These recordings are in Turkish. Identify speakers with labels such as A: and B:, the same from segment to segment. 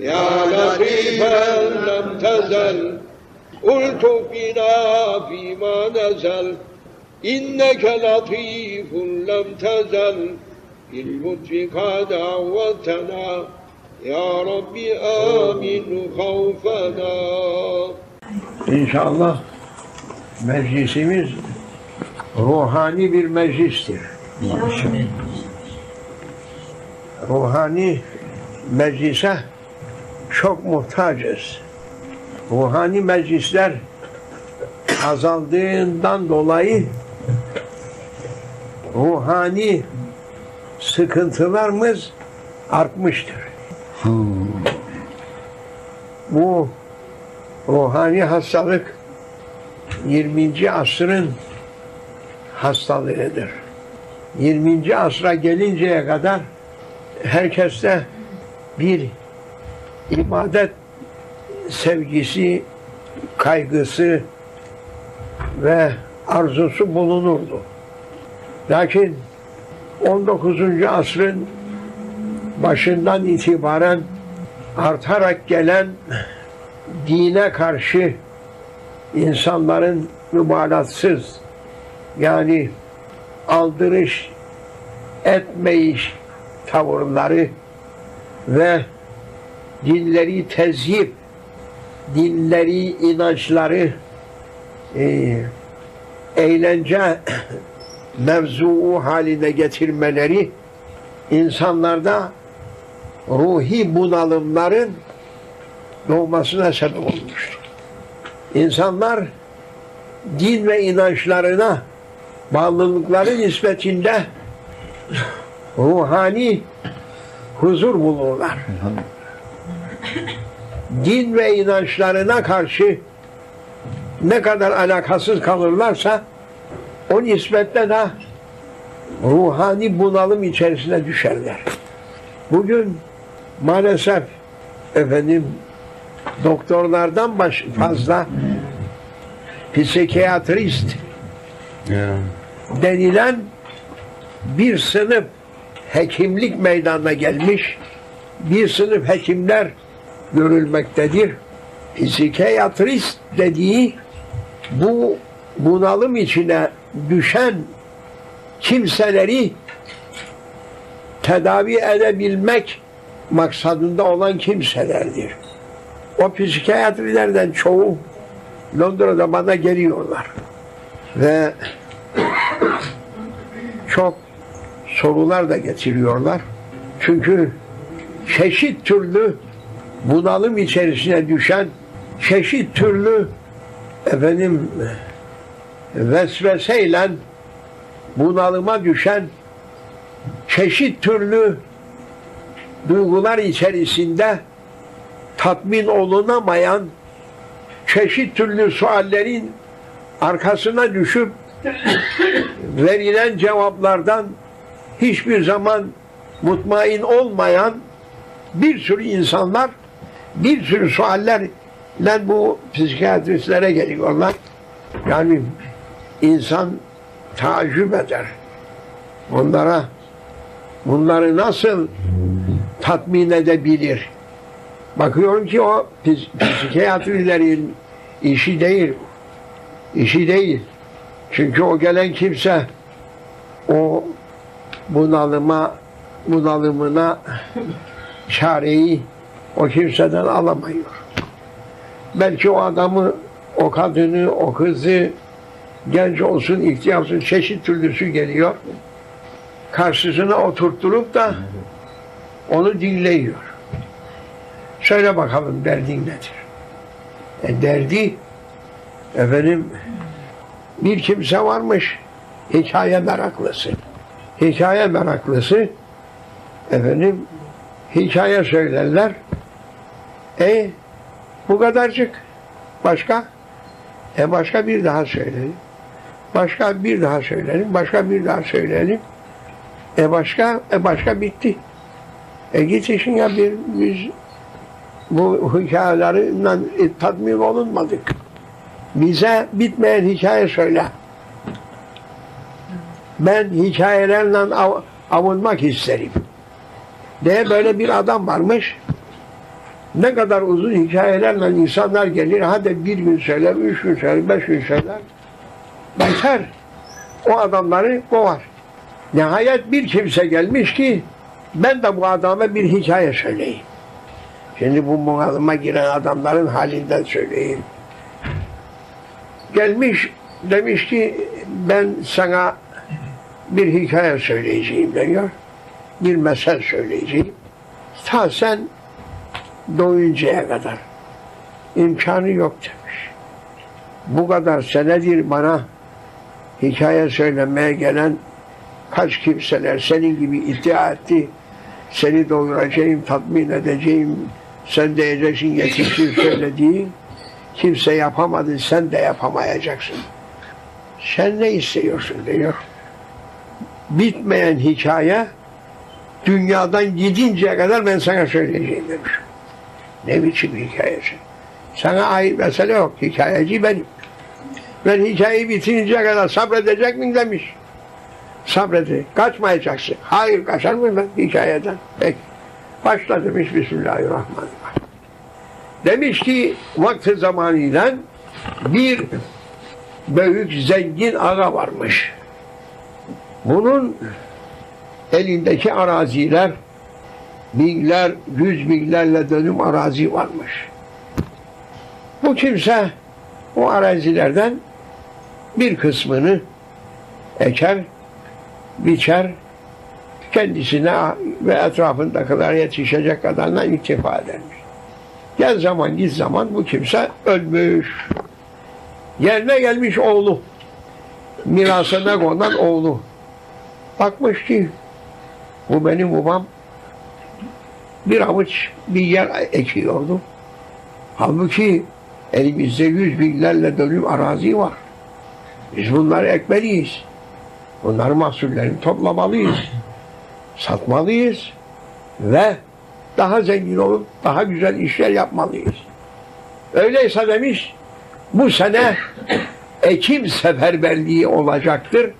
A: يا لطيفا لم تزل قلت بنا فيما نزل إنك لطيف لم تزل باللطف قد عودتنا يا رب آمن خوفنا İnşallah meclisimiz ruhani bir meclistir. Ruhani meclise çok muhtacız. Ruhani meclisler azaldığından dolayı ruhani sıkıntılarımız artmıştır. Bu ruhani hastalık 20. asrın hastalığıdır. 20. asra gelinceye kadar herkeste bir ibadet sevgisi, kaygısı ve arzusu bulunurdu. Lakin 19. asrın başından itibaren artarak gelen dine karşı insanların mübalatsız yani aldırış etmeyiş tavırları ve dinleri tezyip, dinleri inançları e, eğlence mevzuu haline getirmeleri insanlarda ruhi bunalımların doğmasına sebep olmuştur. İnsanlar din ve inançlarına bağlılıkları nispetinde ruhani huzur bulurlar. Din ve inançlarına karşı ne kadar alakasız kalırlarsa o nispetle de ruhani bunalım içerisine düşerler. Bugün maalesef efendim doktorlardan baş, fazla psikiyatrist denilen bir sınıf hekimlik meydanına gelmiş bir sınıf hekimler görülmektedir. Psikiyatrist dediği bu bunalım içine düşen kimseleri tedavi edebilmek maksadında olan kimselerdir. O psikiyatrilerden çoğu Londra'da bana geliyorlar. Ve çok sorular da getiriyorlar. Çünkü çeşit türlü bunalım içerisine düşen çeşit türlü efendim vesveseyle bunalıma düşen çeşit türlü duygular içerisinde tatmin olunamayan çeşit türlü suallerin arkasına düşüp verilen cevaplardan hiçbir zaman mutmain olmayan bir sürü insanlar bir sürü suallerle bu psikiyatristlere geliyorlar. Yani insan tacip eder. Onlara bunları nasıl tatmin edebilir? Bakıyorum ki o psikiyatrilerin işi değil. İşi değil. Çünkü o gelen kimse o bunalıma bunalımına çareyi o kimseden alamıyor. Belki o adamı, o kadını, o kızı genç olsun, ihtiyar olsun çeşit türlüsü geliyor. Karşısına oturtturup da onu dinleyiyor. Söyle bakalım derdin nedir? E derdi efendim bir kimse varmış hikaye meraklısı. Hikaye meraklısı efendim hikaye söylerler. E bu kadarcık. Başka? E başka bir daha söyleyelim. Başka bir daha söyleyelim. Başka bir daha söyleyelim. E başka? E başka bitti. E git işin ya bir biz bu hikayelerinden tatmin olunmadık. Bize bitmeyen hikaye söyle. Ben hikayelerle av, avunmak isterim. diye böyle bir adam varmış. Ne kadar uzun hikayelerle insanlar gelir. Hadi bir gün söyler, üç gün söyler, beş gün söyler. Biter. O adamları kovar. Nihayet bir kimse gelmiş ki ben de bu adama bir hikaye söyleyeyim. Şimdi bu bunalıma giren adamların halinden söyleyeyim. Gelmiş demiş ki ben sana bir hikaye söyleyeceğim diyor. Bir mesel söyleyeceğim. Ta sen doyuncaya kadar imkanı yok demiş. Bu kadar senedir bana hikaye söylemeye gelen kaç kimseler senin gibi iddia etti. Seni doyuracağım, tatmin edeceğim, sen diyeceksin yetiştir söylediğin kimse yapamadı, sen de yapamayacaksın. Sen ne istiyorsun diyor. Bitmeyen hikaye dünyadan gidinceye kadar ben sana söyleyeceğim demiş. Ne biçim hikayesi? Sana ait mesele yok. Hikayeci benim. Ben hikayeyi bitirinceye kadar sabredecek miyim demiş. Sabredi. Kaçmayacaksın. Hayır kaçar mıyım ben hikayeden? Peki. Başla demiş Bismillahirrahmanirrahim. Demiş ki vakti zamanıyla bir büyük zengin ağa varmış. Bunun elindeki araziler binler, yüz binlerle dönüm arazi varmış. Bu kimse o arazilerden bir kısmını eker, biçer, kendisine ve etrafındakiler yetişecek kadarına iktifa edermiş. Gel zaman git zaman bu kimse ölmüş. Yerine gelmiş oğlu. Mirasına konan oğlu. Bakmış ki bu benim babam bir avuç bir yer ekiyordu. Halbuki elimizde yüz binlerle dönüm arazi var. Biz bunları ekmeliyiz. Bunların mahsullerini toplamalıyız. Satmalıyız. Ve daha zengin olup daha güzel işler yapmalıyız. Öyleyse demiş bu sene ekim seferberliği olacaktır.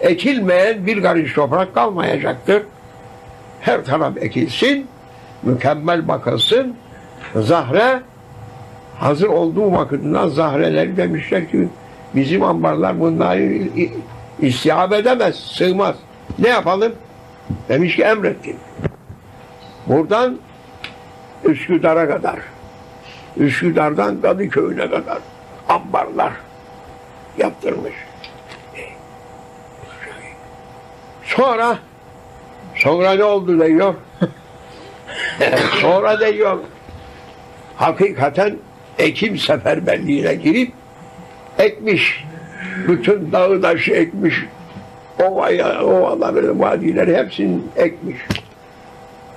A: Ekilmeyen bir karış toprak kalmayacaktır. Her taraf ekilsin, mükemmel bakılsın. Zahre hazır olduğu vakitinden zahreleri demişler ki bizim ambarlar bunları istihab edemez, sığmaz. Ne yapalım? Demiş ki emrettim. Buradan Üsküdar'a kadar, Üsküdar'dan Kadıköy'üne kadar ambarlar yaptırmış. Sonra sonra ne oldu diyor. sonra diyor hakikaten Ekim seferberliğine girip ekmiş. Bütün dağı taşı ekmiş. Ovaya, ovaları, vadileri hepsini ekmiş.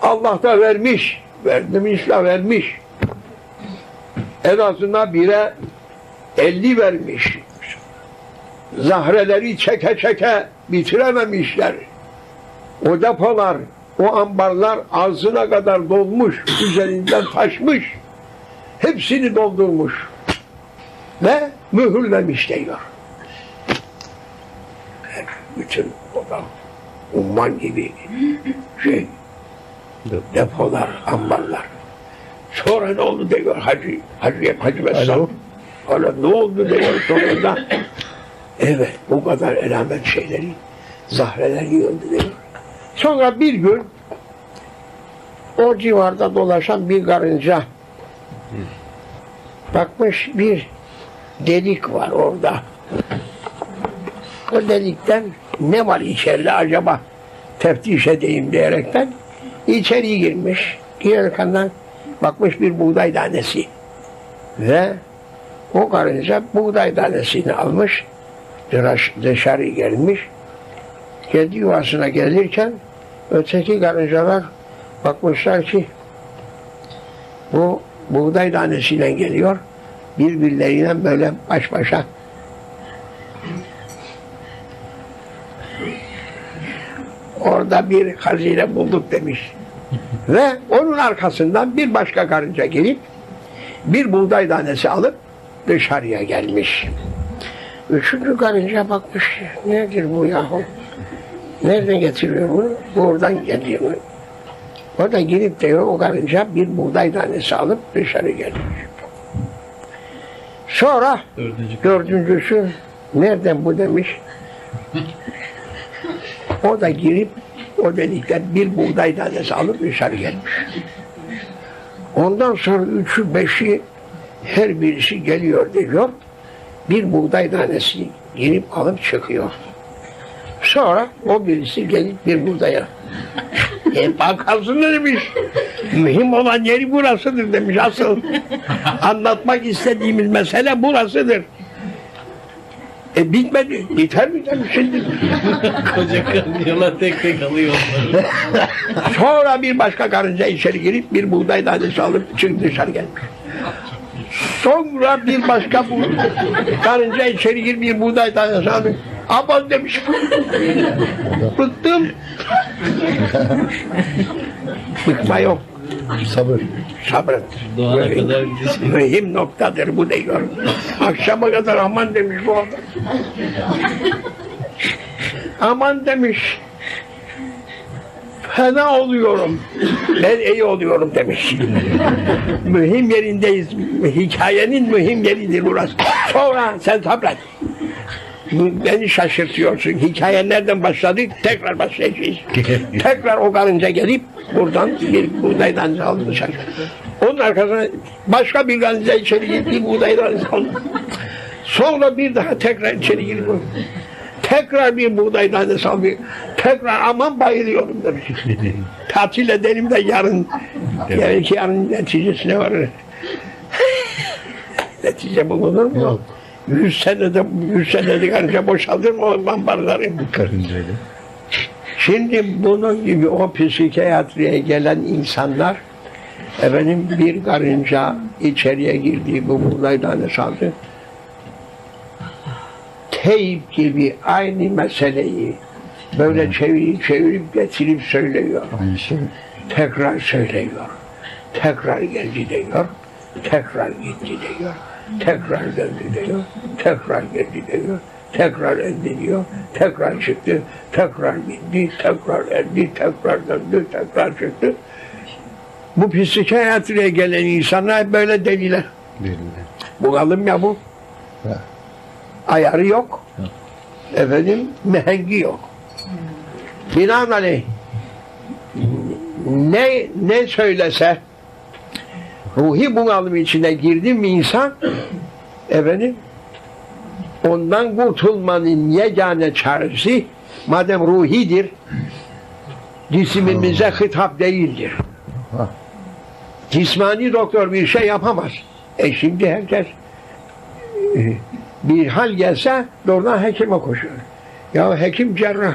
A: Allah da vermiş. Vermiş de vermiş. En azından bire elli vermiş. Zahreleri çeke çeke bitirememişler. O depolar, o ambarlar ağzına kadar dolmuş, üzerinden taşmış. Hepsini doldurmuş. Ve mühürlemiş diyor. Bütün o da umman gibi şey depolar, ambarlar. Sonra ne oldu diyor Hacı, Hacı, Hacı Vesselam. Hala ne oldu diyor sonunda. Evet bu kadar elamet şeyleri zahreler yığıldı diyor. Sonra bir gün o civarda dolaşan bir karınca bakmış bir delik var orada. O delikten ne var içeride acaba teftiş edeyim diyerekten içeri girmiş. Girerken bakmış bir buğday tanesi ve o karınca buğday tanesini almış dışarı gelmiş kendi yuvasına gelirken öteki karıncalar bakmışlar ki bu buğday tanesiyle geliyor birbirleriyle böyle baş başa orada bir hazine bulduk demiş. Ve onun arkasından bir başka karınca gelip bir buğday tanesi alıp dışarıya gelmiş. Üçüncü karınca bakmış, nedir bu yahu? Nereden getiriyor bunu? Buradan geliyor. O da girip diyor o karınca bir buğday tanesi alıp dışarı gelmiş. Sonra
B: Dördüncü
A: dördüncüsü nereden bu demiş. O da girip o delikten bir buğday tanesi alıp dışarı gelmiş. Ondan sonra üçü beşi her birisi geliyor diyor. Bir buğday tanesi girip alıp çıkıyor. Sonra o birisi gelip bir buğdaya e bakarsın ne demiş. Mühim olan yeri burasıdır demiş. Asıl anlatmak istediğimiz mesele burasıdır. E bitmedi. Biter mi demiş şimdi.
B: koca karıncalar tek tek alıyor onları.
A: Sonra bir başka karınca içeri girip bir buğday tanesi alıp çık dışarı gelmiş. Sonra bir başka bu karınca içeri girip bir buğday tanesi alıp aman demiş. Bıktım. Bıkma yok.
C: Sabır.
A: Sabret.
B: Doğana kadar gidecek.
A: Mühim noktadır bu diyor. Akşama kadar aman demiş bu adam. aman demiş. Fena oluyorum. Ben iyi oluyorum demiş. mühim yerindeyiz. Hikayenin mühim yeridir burası. Sonra sen sabret. Beni şaşırtıyorsun. Hikaye nereden başladı? Tekrar başlayacağız. Tekrar o karınca gelip buradan bir buğdaydan aldı dışarı. Onun arkasına başka bir karınca içeri girip bir buğdaydan aldı. Sonra bir daha tekrar içeri girip tekrar bir buğday tanesi aldı. Tekrar aman bayılıyorum demiş. Tatil edelim de yarın belki yarın neticesine varır. Netice bulunur mu?
C: Yok.
A: Yüz senede, yüz senede karınca boşaldır mı o bambarları?
C: Karıncayla.
A: Şimdi bunun gibi o psikiyatriye gelen insanlar efendim bir karınca içeriye girdiği bu buğday tanesi aldı. Teyip gibi aynı meseleyi böyle çevirip çevirip getirip söylüyor.
C: Aynı şey.
A: Tekrar söylüyor. Tekrar geldi diyor. Tekrar gitti diyor. Tekrar geldi diyor. Tekrar geldi diyor. Tekrar indi diyor. Tekrar çıktı. Tekrar gitti. Tekrar indi. Tekrar döndü. Tekrar çıktı. Bu psikiyatriye gelen insanlar böyle deliler.
C: Belli.
A: Bunalım ya bu.
C: Ha.
A: Ayarı yok. Efendim mehengi yok. Binaenaleyh ne ne söylese ruhi bunalım içine girdi mi insan efendim ondan kurtulmanın yegane çaresi madem ruhidir cisimimize hitap değildir. Cismani doktor bir şey yapamaz. E şimdi herkes e, bir hal gelse doğrudan hekime koşuyor. Ya hekim cerrah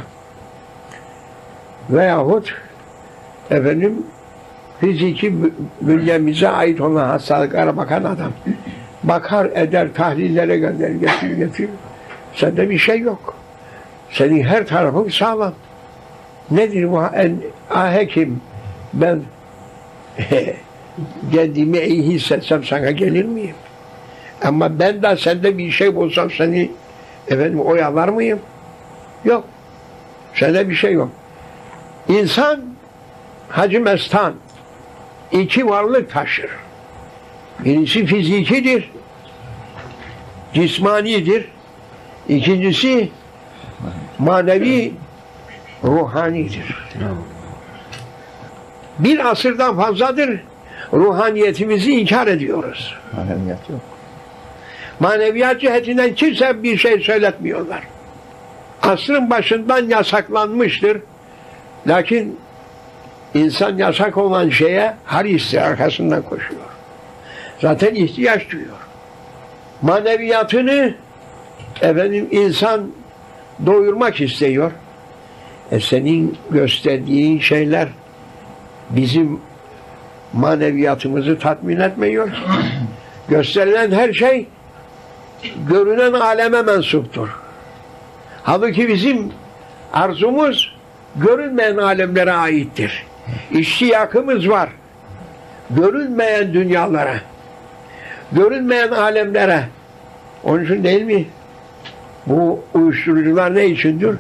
A: veyahut efendim fiziki bü- bünyemize ait olan hastalıklara bakan adam bakar eder tahlillere gönder getir getir. Sende bir şey yok. Senin her tarafın sağlam. Nedir bu en, ah hekim ben kendimi iyi hissetsem sana gelir miyim? Ama ben de sende bir şey bulsam seni efendim oyalar mıyım? Yok. Sende bir şey yok. İnsan Hacı Mestan iki varlık taşır. Birisi fizikidir, cismanidir. İkincisi manevi, ruhanidir. Bir asırdan fazladır ruhaniyetimizi inkar ediyoruz.
C: Mahremiyet yok.
A: Maneviyat cihetinden kimse bir şey söyletmiyorlar. Asrın başından yasaklanmıştır. Lakin insan yasak olan şeye haristi arkasından koşuyor. Zaten ihtiyaç duyuyor. Maneviyatını efendim insan doyurmak istiyor. E senin gösterdiğin şeyler bizim maneviyatımızı tatmin etmiyor. Gösterilen her şey görünen aleme mensuptur. Halbuki bizim arzumuz görünmeyen alemlere aittir. İştiyakımız var. Görünmeyen dünyalara, görünmeyen alemlere. Onun için değil mi? Bu uyuşturucular ne içindir?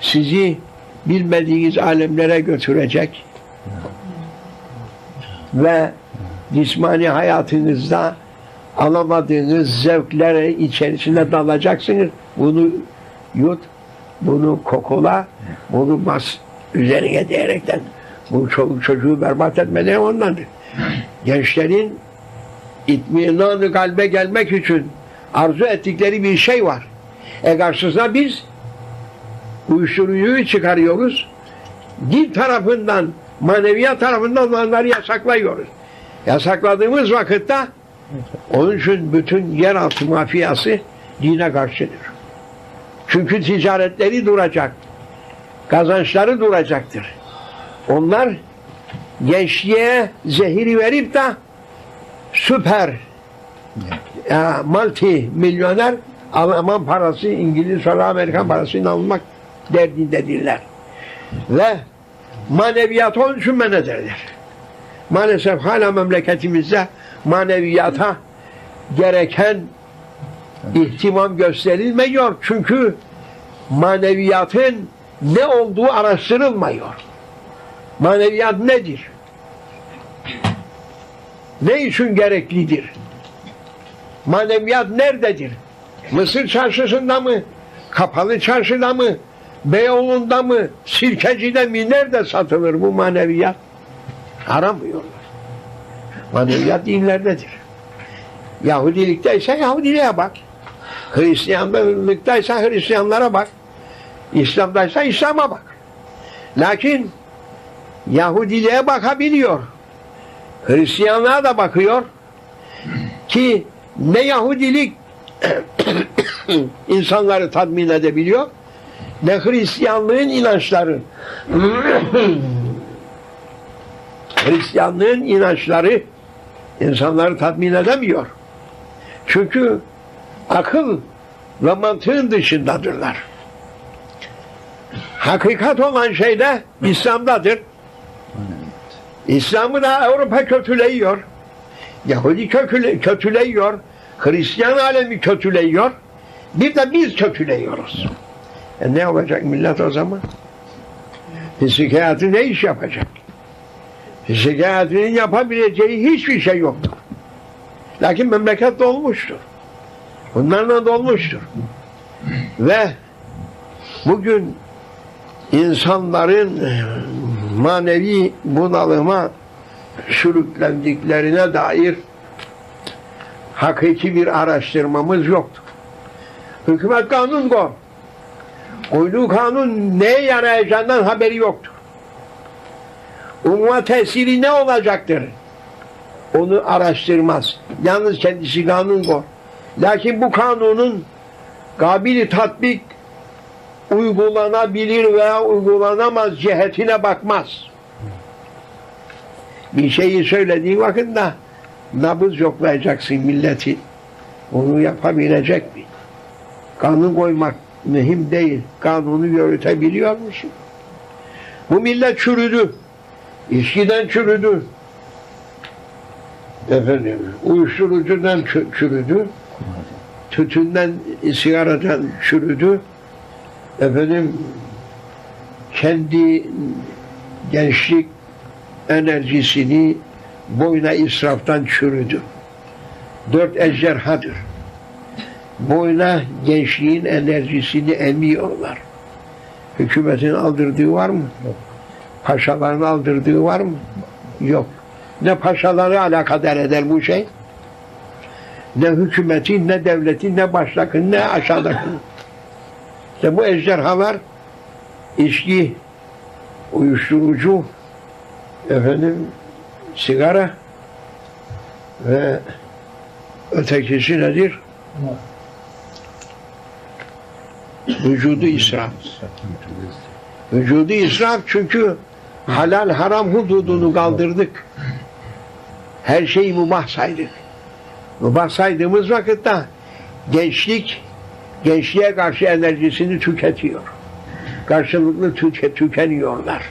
A: Sizi bilmediğiniz alemlere götürecek. ve cismani hayatınızda alamadığınız zevklere içerisine dalacaksınız. Bunu yut, bunu kokula, bunu bas üzerine diyerekten bu çoluk çocuğu berbat etmeleri ondandır. Gençlerin itminanı kalbe gelmek için arzu ettikleri bir şey var. E karşısına biz uyuşturucuyu çıkarıyoruz. Din tarafından, maneviyat tarafından onları yasaklıyoruz. Yasakladığımız vakitte onun için bütün yeraltı mafyası dine karşıdır. Çünkü ticaretleri duracak. Kazançları duracaktır. Onlar gençliğe zehiri verip de süper ya, multi milyoner Alman parası, İngiliz sonra Amerikan parasını almak derdindedirler. Ve maneviyat onun için men ederler. Maalesef hala memleketimizde maneviyata gereken ihtimam gösterilmiyor. Çünkü maneviyatın ne olduğu araştırılmıyor. Maneviyat nedir? Ne için gereklidir? Maneviyat nerededir? Mısır çarşısında mı? Kapalı çarşıda mı? Beyoğlu'nda mı? Sirkeci'de mi? Nerede satılır bu maneviyat? Aramıyorlar. Maneviyat dinlerdedir. Yahudilikte ise Yahudiliğe bak. Hristiyanlıkta ise Hristiyanlara bak. İslam'da ise İslam'a bak. Lakin Yahudiliğe bakabiliyor. Hristiyanlığa da bakıyor ki ne Yahudilik insanları tatmin edebiliyor ne Hristiyanlığın inançları Hristiyanlığın inançları insanları tatmin edemiyor. Çünkü akıl ve mantığın dışındadırlar. Hakikat olan şey de İslam'dadır. İslam'ı da Avrupa kötüleyiyor. Yahudi kötüle, kötüleyiyor. Hristiyan alemi kötüleyiyor. Bir de biz kötüleyiyoruz. E ne olacak millet o zaman? Psikiyatri ne iş yapacak? Psikiyatrinin yapabileceği hiçbir şey yoktur. Lakin memleket dolmuştur. Bunlarla dolmuştur. Ve bugün insanların manevi bunalıma sürüklendiklerine dair hakiki bir araştırmamız yoktur. Hükümet kanun koy. Koyduğu kanun neye yarayacağından haberi yoktur. Umuma tesiri ne olacaktır? Onu araştırmaz. Yalnız kendisi kanun koy. Lakin bu kanunun kabili tatbik uygulanabilir veya uygulanamaz cihetine bakmaz. Bir şeyi söylediğin vakit de nabız yoklayacaksın milleti. Onu yapabilecek mi? Kanun koymak mühim değil. Kanunu yürütebiliyor musun? Bu millet çürüdü. İçkiden çürüdü. Efendim, uyuşturucudan çü- çürüdü. Tütünden, sigaradan çürüdü. Efendim, kendi gençlik enerjisini boyuna israftan çürüdü. Dört ejderhadır. Boyuna gençliğin enerjisini emiyorlar. Hükümetin aldırdığı var mı? Yok. Paşaların aldırdığı var mı? Yok. Ne paşaları alakadar eder bu şey? Ne hükümeti, ne devleti, ne baştakini, ne aşağıdakini. İşte bu ejderhalar içki, uyuşturucu, efendim sigara ve ötekisi nedir? Vücudu israf. Vücudu israf çünkü halal haram hududunu kaldırdık. Her şeyi mubah saydık. Mubah saydığımız vakitte gençlik gençliğe karşı enerjisini tüketiyor. Karşılıklı tüke, tükeniyorlar.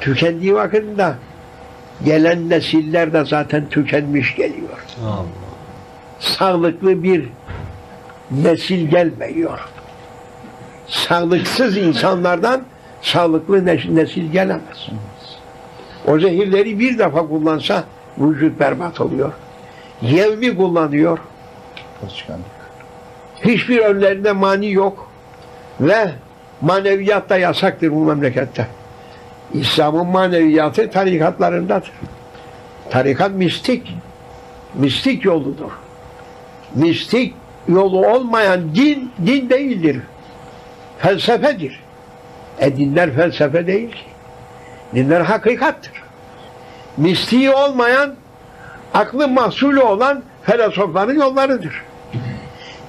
A: Tükendiği vakitte gelen nesiller de zaten tükenmiş geliyor.
B: Allah.
A: Sağlıklı bir nesil gelmiyor. Sağlıksız insanlardan sağlıklı ne- nesil gelemez. O zehirleri bir defa kullansa vücut berbat oluyor. Yevmi kullanıyor.
C: Alışkanlık.
A: Hiçbir önlerinde mani yok. Ve maneviyat da yasaktır bu memlekette. İslam'ın maneviyatı tarikatlarındadır. Tarikat mistik. Mistik yoludur. Mistik yolu olmayan din, din değildir. Felsefedir. E dinler felsefe değil ki. Dinler hakikattır. Mistiği olmayan, aklı mahsulü olan filozofların yollarıdır.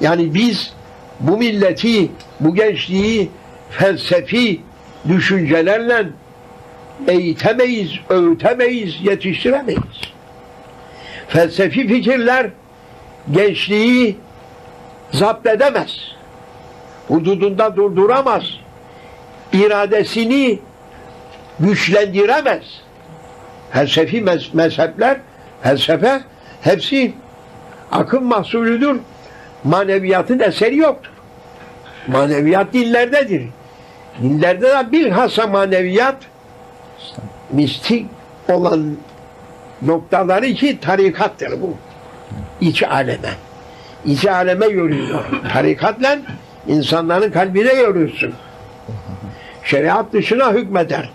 A: Yani biz bu milleti, bu gençliği felsefi düşüncelerle eğitemeyiz, öğütemeyiz, yetiştiremeyiz. Felsefi fikirler gençliği zapt edemez. Hududunda durduramaz. İradesini güçlendiremez. Felsefi mez- mezhepler, felsefe hepsi akım mahsulüdür. Maneviyatın eseri yoktur. Maneviyat dinlerdedir. Dinlerde de bilhassa maneviyat mistik olan noktaları ki tarikattır bu. İç aleme. İç aleme yürüyor. Tarikatla insanların kalbine yürürsün. Şeriat dışına hükmeder.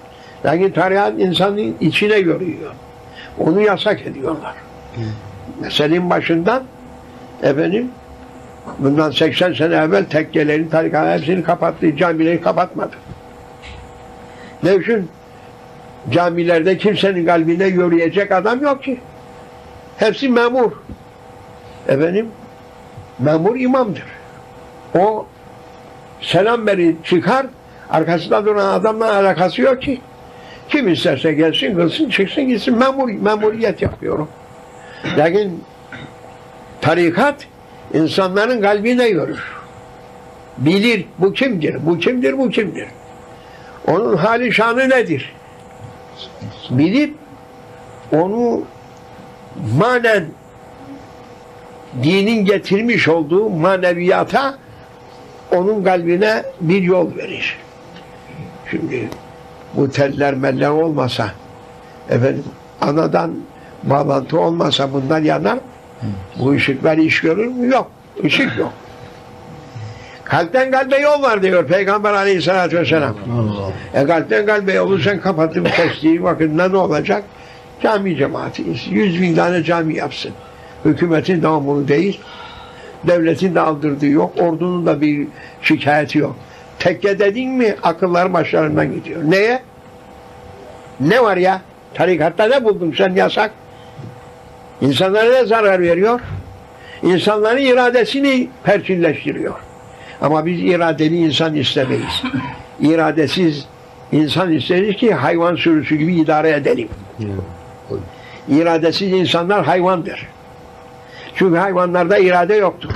A: Lakin tarikat insanın içine yürüyor. Onu yasak ediyorlar. Meselenin başından efendim bundan 80 sene evvel tekkelerin tarikatın hepsini kapattı. Camileri kapatmadı. Ne için? Camilerde kimsenin kalbine yürüyecek adam yok ki. Hepsi memur. Efendim memur imamdır. O selam verir çıkar arkasında duran adamla alakası yok ki. Kim isterse gelsin kılsın çıksın gitsin memur, memuriyet yapıyorum. Lakin tarikat insanların kalbine yürür. Bilir bu kimdir, bu kimdir, bu kimdir. Onun hali şanı nedir? Bilip onu manen dinin getirmiş olduğu maneviyata onun kalbine bir yol verir. Şimdi bu teller meller olmasa efendim anadan bağlantı olmasa bunlar yanar. Bu ışıklar iş görür mü? Yok. Işık yok. Kalpten kalbe yol var diyor Peygamber aleyhissalatü vesselam.
B: Allah.
A: E kalpten kalbe yolu sen kapatıp kestiği vakitinde ne olacak? Cami cemaati. Yüz bin tane cami yapsın. Hükümetin devamını değil. Devletin de aldırdığı yok. Ordunun da bir şikayeti yok. Tekke dedin mi akıllar başlarından gidiyor. Neye? Ne var ya? Tarikatta ne buldun sen yasak? İnsanlara ne zarar veriyor? İnsanların iradesini perçinleştiriyor. Ama biz iradeli insan istemeyiz. İradesiz insan isteriz ki hayvan sürüsü gibi idare edelim. İradesiz insanlar hayvandır. Çünkü hayvanlarda irade yoktur.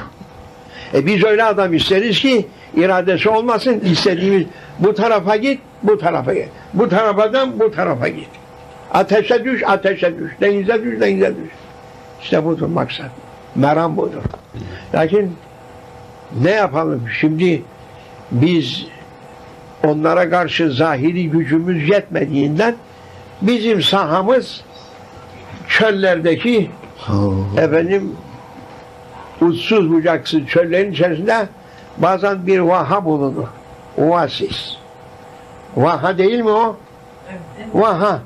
A: E biz öyle adam isteriz ki iradesi olmasın istediğimiz bu tarafa git, bu tarafa git. Bu tarafadan bu tarafa git. Ateşe düş, ateşe düş. Denize düş, denize düş. İşte budur maksat. Meram budur. Lakin ne yapalım? Şimdi biz onlara karşı zahiri gücümüz yetmediğinden bizim sahamız çöllerdeki efendim uçsuz bucaksız çöllerin içerisinde bazen bir vaha bulunur. Oasis. Vaha değil mi o? Vaha.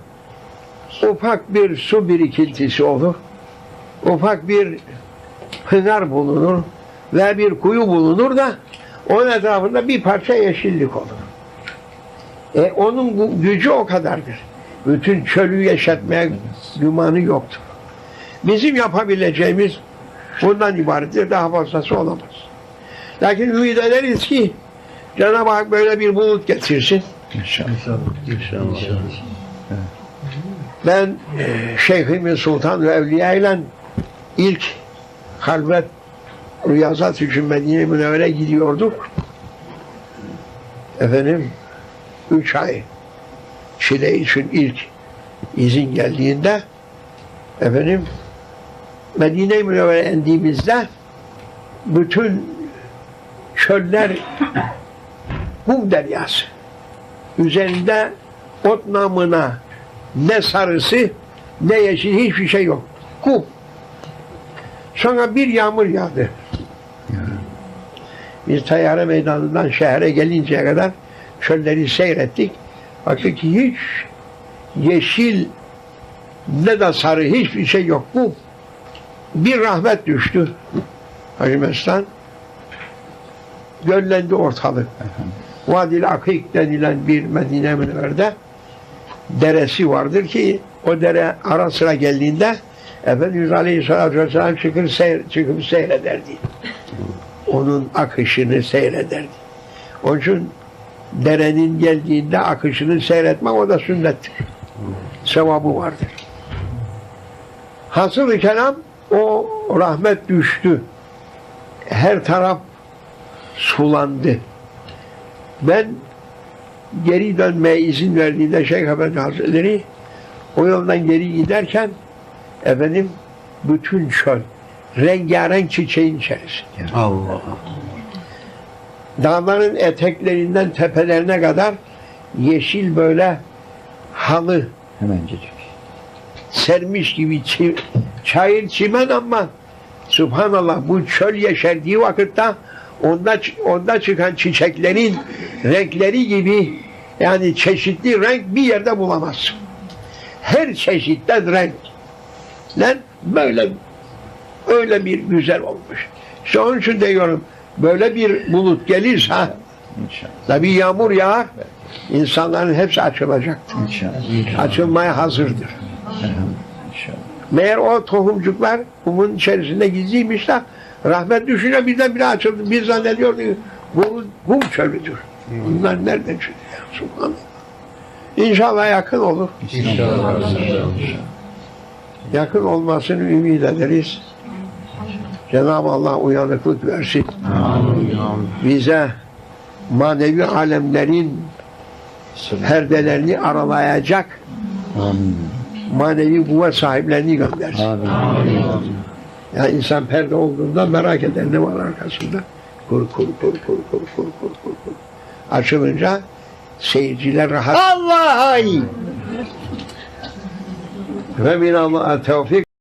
A: Ufak bir su birikintisi olur. Ufak bir pınar bulunur ve bir kuyu bulunur da onun etrafında bir parça yeşillik olur. E onun gücü o kadardır. Bütün çölü yaşatmaya gümanı yoktur. Bizim yapabileceğimiz bundan ibarettir. Daha fazlası olamaz. Lakin ümit ederiz ki Cenab-ı Hak böyle bir bulut getirsin.
C: İnşallah.
B: İnşallah. İnşallah.
A: Ben e, Şeyhimin Sultan ve Evliya ile ilk halvet riyazat için Medine Münevvere gidiyorduk. Efendim üç ay Şile için ilk izin geldiğinde efendim Medine Münevvere indiğimizde bütün çöller kum deryası üzerinde ot namına Ne sarısı ne yeşil hiçbir şey yok. Kum. Sonra bir yağmur yağdı. Biz tayyare meydanından şehre gelinceye kadar çölleri seyrettik. Baktık ki hiç yeşil ne de sarı hiçbir şey yok. Bu bir rahmet düştü. Hacı göllendi ortalık. Vadil Akik denilen bir Medine Münevver'de deresi vardır ki o dere ara sıra geldiğinde Efendimiz Aleyhisselatü Vesselam çıkıp, seyr, çıkıp seyrederdi. Onun akışını seyrederdi. Onun için derenin geldiğinde akışını seyretmek o da sünnettir. Sevabı vardır. Hasılı kelam o rahmet düştü. Her taraf sulandı. Ben geri dönmeye izin verdiğinde Şeyh Efendi Hazretleri o yoldan geri giderken efendim bütün çöl rengarenk çiçeğin içerisinde.
B: Allah.
A: Dağların eteklerinden tepelerine kadar yeşil böyle halı
C: Hemencecik.
A: sermiş gibi çayır çimen ama subhanallah bu çöl yeşerdiği vakitte onda, onda çıkan çiçeklerin renkleri gibi yani çeşitli renk bir yerde bulamazsın. Her çeşitten renk. Lan böyle öyle bir güzel olmuş. İşte onun için diyorum böyle bir bulut gelirse
C: İnşallah.
A: tabi yağmur yağar insanların hepsi açılacaktır.
C: İnşallah.
A: Açılmaya hazırdır.
C: İnşallah.
A: Meğer o tohumcuklar kumun içerisinde gizliymiş de rahmet düşünce birden bire açıldı. Biz zannediyorduk bu kum çölüdür. Bunlar nereden çıktı. İnşallah yakın olur.
B: İnşallah
A: yakın olmasını ümit ederiz. Cenab-ı Allah uyanıklık versin. Amin. Bize manevi alemlerin perdelerini aralayacak manevi kuvvet sahiplerini göndersin.
C: Amin.
A: Ya insan perde olduğunda merak eder ne var arkasında. Kur kur kur kur kur kur kur kur. Açılınca seyirciler rahat.
C: Allah'a iyi.
A: Ve minallah tevfik